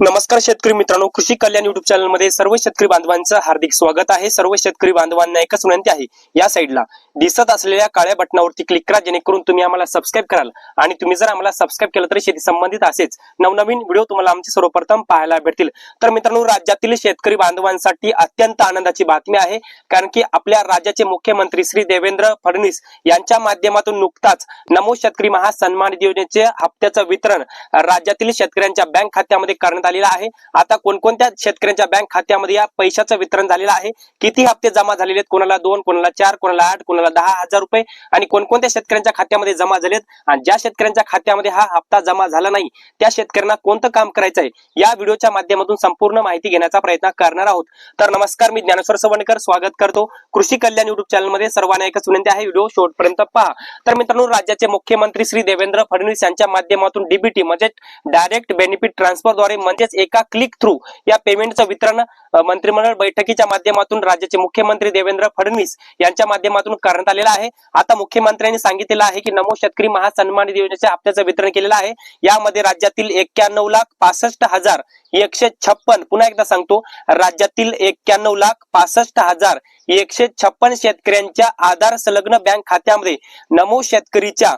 नमस्कार शेतकरी मित्रांनो कृषी कल्याण युट्यूब चॅनलमध्ये सर्व शेतकरी बांधवांचं हार्दिक स्वागत आहे. सर्व शेतकरी बांधवांना एकच विनंती आहे या साईडला दिसत असलेल्या काळ्या बटनावरती क्लिक करा जेणेकरून तुम्ही आम्हाला सबस्क्राईब कराल. आणि तुम्ही जर आम्हाला सबस्क्राईब केलं तर शेती संबंधित असेच नवनवीन व्हिडिओ तुम्हाला आमचे सर्वप्रथम पाहायला भेटतील. तर मित्रांनो राज्यातील शेतकरी बांधवांसाठी अत्यंत आनंदाची बातमी आहे कारण की आपल्या राज्याचे मुख्यमंत्री श्री देवेंद्र फडणवीस यांच्या माध्यमातून नुकताच नमो शेतकरी महासन्मान योजनेचे हप्त्याचं वितरण राज्यातील शेतकऱ्यांच्या बँक खात्यामध्ये करण्यात करण्यात आलेला आहे. आता कोणकोणत्या शेतकऱ्यांच्या बँक खात्यामध्ये या पैशाचं वितरण झालेलं आहे? किती हप्ते जमा झालेले आहेत? कोणाला दोन कोणाला चार कोणाला आठ कोणाला दहा हजार रुपये? आणि कोणकोणत्या शेतकऱ्यांच्या खात्यामध्ये जमा झालेत? आणि ज्या शेतकऱ्यांच्या खात्यामध्ये हा हप्ता जमा झाला नाही त्या शेतकऱ्यांना कोणतं काम करायचं आहे या व्हिडिओच्या माध्यमातून संपूर्ण माहिती घेण्याचा प्रयत्न करणार आहोत. तर नमस्कार मी ज्ञानेश्वर सवणकर स्वागत करतो. कृषी कल्याण युट्यूब चॅनलमध्ये सर्वांना एकच विनंती आहे व्हिडिओ शेवटपर्यंत पहा. तर मित्रांनो राज्याचे मुख्यमंत्री श्री देवेंद्र फडणवीस यांच्या माध्यमातून डीबीटी म्हणजे डायरेक्ट बेनिफिट ट्रान्सफरद्वारे म्हणजेच एका क्लिक थ्रू या पेमेंटचं वितरण मंत्रिमंडळ बैठकीच्या माध्यमातून राज्याचे मुख्यमंत्री देवेंद्र फडणवीस यांच्या माध्यमातून करण्यात आलेला आहे. आता मुख्यमंत्र्यांनी सांगितलेलं आहे की नमो शेतकरी महासन्मान योजनेच्या हप्त्याचं वितरण केलेलं आहे. यामध्ये राज्यातील एक्क्याण्णव लाख पासष्ट हजार एकशे छप्पन पुन्हा एकदा सांगतो राज्यातील एक्क्याण्णव लाख पासष्ट हजार एकशे छप्पन शेतकऱ्यांच्या आधार संलग्न बँक खात्यामध्ये नमो शेतकरीच्या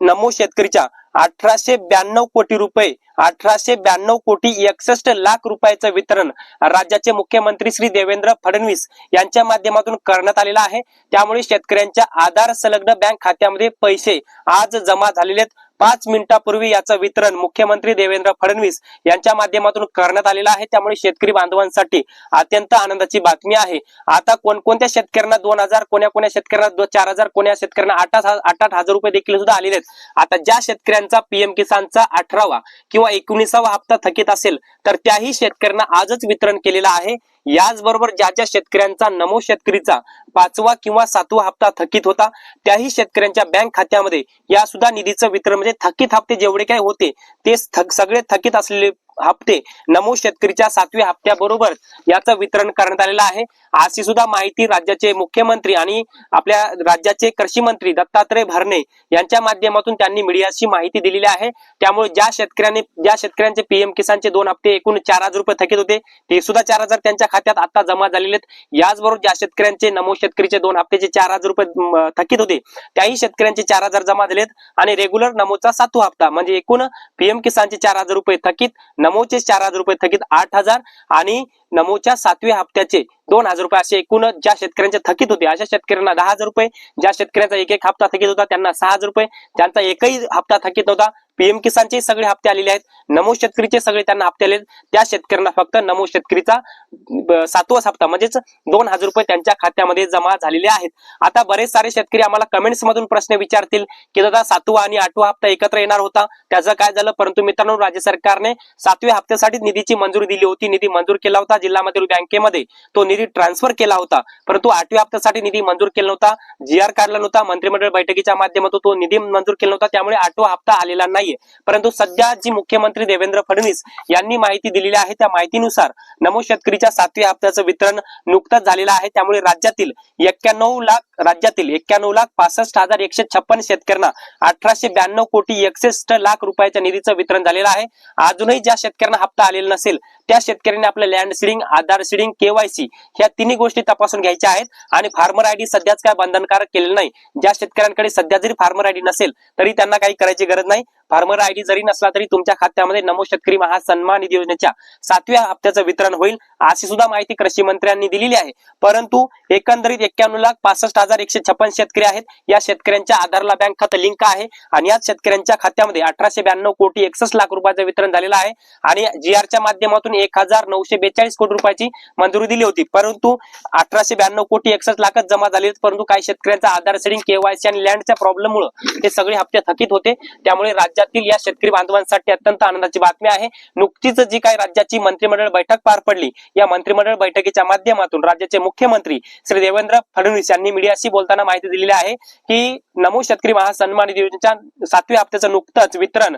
नमो शेतकरीच्या अठराशे ब्याण्णव कोटी रुपये अठराशे ब्याण्णव कोटी एकसष्ट लाख रुपयाचं वितरण राज्याचे मुख्यमंत्री श्री देवेंद्र फडणवीस यांच्या माध्यमातून करण्यात आलेलं आहे. त्यामुळे शेतकऱ्यांच्या आधार संलग्न बँक खात्यामध्ये पैसे आज जमा झालेले आहेत. पाच मिनिटापूर्वी याचं वितरण मुख्यमंत्री देवेंद्र फडणवीस यांच्या माध्यमातून करण्यात आलेलं आहे. त्यामुळे शेतकरी बांधवांसाठी अत्यंत आनंदाची बातमी आहे. आता कोणकोणत्या शेतकऱ्यांना दोन हजार कोण्या कोण्या शेतकऱ्यांना चार हजार कोण्या शेतकऱ्यांना आठ आठ आठ आठ हजार रुपये देखील सुद्धा आलेले आहेत. आता ज्या शेतकऱ्यांचा पीएम किसानचा अठरावा किंवा एकोणीसावा हप्ता थकीत असेल तर त्याही शेतकऱ्यांना आजच वितरण केलेलं आहे. याचबरोबर ज्या ज्या शेतकऱ्यांचा नमो शेतकरीचा पाचवा किंवा सातवा हप्ता थकीत होता त्याही शेतकऱ्यांच्या बँक खात्यामध्ये या सुद्धा निधीचं वितरण म्हणजे थकीत हप्ते जेवढे काय होते ते थक- सगळे थकीत असलेले हप्ते नमो शेतकरीच्या सातव्या हप्त्याबरोबर याचं वितरण करण्यात आलेलं आहे. अशी सुद्धा माहिती राज्याचे मुख्यमंत्री आणि आपल्या राज्याचे कृषी मंत्री दत्तात्रय भरणे यांच्या माध्यमातून त्यांनी मीडियाशी माहिती दिलेली आहे. त्यामुळे ज्या शेतकऱ्यांनी ज्या शेतकऱ्यांचे पीएम किसानचे दोन हप्ते एकूण चार हजार रुपये थकीत होते ते सुद्धा चार हजार त्यांच्या खात्यात आता जमा झालेले आहेत. याचबरोबर ज्या शेतकऱ्यांचे नमो शेतकरीचे दोन हप्त्याचे चार हजार रुपये म, थकीत होते त्याही शेतकऱ्यांचे चार हजार जमा झालेत. आणि रेग्युलर नमोचा सातवा हप्ता म्हणजे एकूण पीएम किसानचे चार हजार रुपये थकीत नमोचे चार हजार रुपये थकीत आठ हजार आणि नमोच्या सातव्या हप्त्याचे दोन हजार रुपये असे एकूण ज्या शेतकऱ्यांचे थकीत होते अशा शेतकऱ्यांना दहा हजार रुपये ज्या शेतकऱ्यांचा एक एक हप्ता थकीत होता त्यांना सहा हजार रुपये त्यांचा एकही हप्ता थकीत होता पीएम किसानचे सगळे हप्ते आलेले आहेत. नमो शेतकरीचे सगळे त्यांना हप्ते आले त्या शेतकऱ्यांना फक्त नमो शेतकरीचा सातवाच हप्ता म्हणजेच दोन हजार रुपये त्यांच्या खात्यामध्ये जमा झालेले आहेत. आता बरेच सारे शेतकरी आम्हाला कमेंट्स मधून प्रश्न विचारतील की दादा सातवा आणि आठवा हप्ता एकत्र येणार होता. त्याचं काय झालं? परंतु मित्रांनो राज्य सरकारने सातव्या हप्त्यासाठी निधीची मंजुरी दिली होती. निधी मंजूर केला होता जिल्हा मधील बँकेमध्ये. तो निधी ट्रान्सफर केला होता. परंतु आठव्या हप्त्यासाठी निधी मंजूर केला नव्हता. जी आर काढला नव्हता. मंत्रिमंडळ बैठकीच्या माध्यमातून तो निधी मंजूर केला नव्हता. त्यामुळे आठवा हप्ता आलेला नाही. नाहीये. परंतु सध्या जी मुख्यमंत्री देवेंद्र फडणवीस यांनी माहिती दिलेली आहे. त्या माहितीनुसार नमो शेतकरीच्या सातव्या हप्त्याचं वितरण नुकतंच झालेलं आहे. त्यामुळे राज्यातील एक्क्याण्णव लाख राज्यातील एक्क्याण्णव लाख पासष्ट हजार एकशे छप्पन शेतकऱ्यांना अठराशे ब्याण्णव कोटी एकसष्ट लाख रुपयाच्या निधीचं वितरण झालेलं आहे. अजूनही ज्या शेतकऱ्यांना हप्ता आलेला नसेल त्या शेतकऱ्यांनी आपलं land seeding Aadhaar seeding KYC ह्या तिन्ही गोष्टी तपासून घ्यायच्या आहेत. आणि फार्मर आयडी सध्याच काय बंधनकारक केलेलं नाही. ज्या शेतकऱ्यांकडे सध्या जरी फार्मर आयडी नसेल तरी त्यांना काही करायची गरज नाही. फार्मर आयडी जरी नसला तरी तुमच्या खात्यामध्ये नमो शेतकरी महासन्मान निधी योजनेच्या सातव्या हप्त्याचं वितरण होईल अशी सुद्धा माहिती कृषी मंत्र्यांनी दिलेली आहे. परंतु एकंदरीत एक्क्याण्णव लाख पासष्ट हजार एकशे छप्पन शेतकरी आहेत. या शेतकऱ्यांच्या आधारला बँक खातं लिंक आहे. आणि याच शेतकऱ्यांच्या खात्यामध्ये अठराशे ब्याण्णव कोटी एकसष्ट लाख रुपयाचं वितरण झालेलं आहे. आणि जी माध्यमातून एक हजार नऊशे बेचाळीस कोटी रुपयाची मंजुरी दिली होती. परंतु अठराशे ब्याण्णव कोटी एकसष्ट लाखच जमा झाले परंतु काही शेतकऱ्यांचा आधार सेडिंग केवायसी आणि लँडच्या प्रॉब्लेममुळे ते सगळे हप्ते थकीत होते. त्यामुळे राज्यातील या शेतकरी बांधवांसाठी अत्यंत आनंदाची बातमी आहे. नुकतीच जी काही राज्याची मंत्रिमंडळ बैठक पार पडली या मंत्रिमंडळ बैठकीच्या माध्यमातून राज्याचे मुख्यमंत्री श्री देवेंद्र फडणवीस यांनी मीडियाशी बोलताना माहिती दिलेली आहे की नमो शेतकरी महासन्मान निधी योजनेच्या सातव्या हप्त्याचं नुकतंच वितरण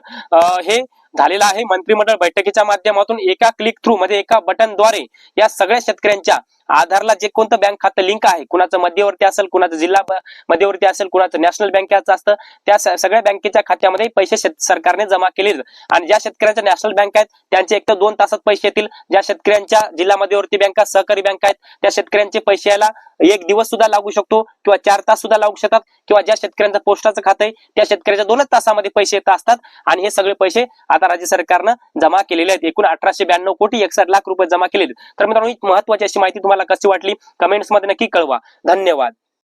हे झालेला आहे. मंत्रिमंडळ बैठकीच्या माध्यमातून एका क्लिक थ्रू म्हणजे एका बटनद्वारे या सगळ्या शेतकऱ्यांच्या आधारला जे कोणतं बँक खातं लिंक आहे कुणाचं मध्यवर्ती असेल कुणाचं जिल्हा मध्यवर्ती असेल कुणाचं नॅशनल बँकेचं असतं त्या सगळ्या बँकेच्या खात्यामध्ये पैसे सरकारने जमा केले आणि ज्या शेतकऱ्यांच्या नॅशनल बँक आहेत त्यांचे एक तर दोन तासात पैसे येतील. ज्या शेतकऱ्यांच्या जिल्हा मध्यवर्ती बँका सहकारी बँक आहेत त्या शेतकऱ्यांचे पैसे यायला एक दिवस सुद्धा लागू शकतो किंवा चार तास सुद्धा लागू शकतात. किंवा ज्या शेतकऱ्यांचं पोस्टाचं खातं आहे त्या शेतकऱ्याच्या दोनच तासामध्ये पैसे येत असतात. आणि हे सगळे पैसे आता राज्य सरकारनं जमा केलेले आहेत. एकूण अठराशे ब्याण्णव कोटी एकसठ लाख रुपये जमा केले आहेत. तर मित्रांनो ही महत्वाची अशी माहिती तुम्हाला कशी वाटली? कमेंट्समध्ये नक्की कळवा. धन्यवाद.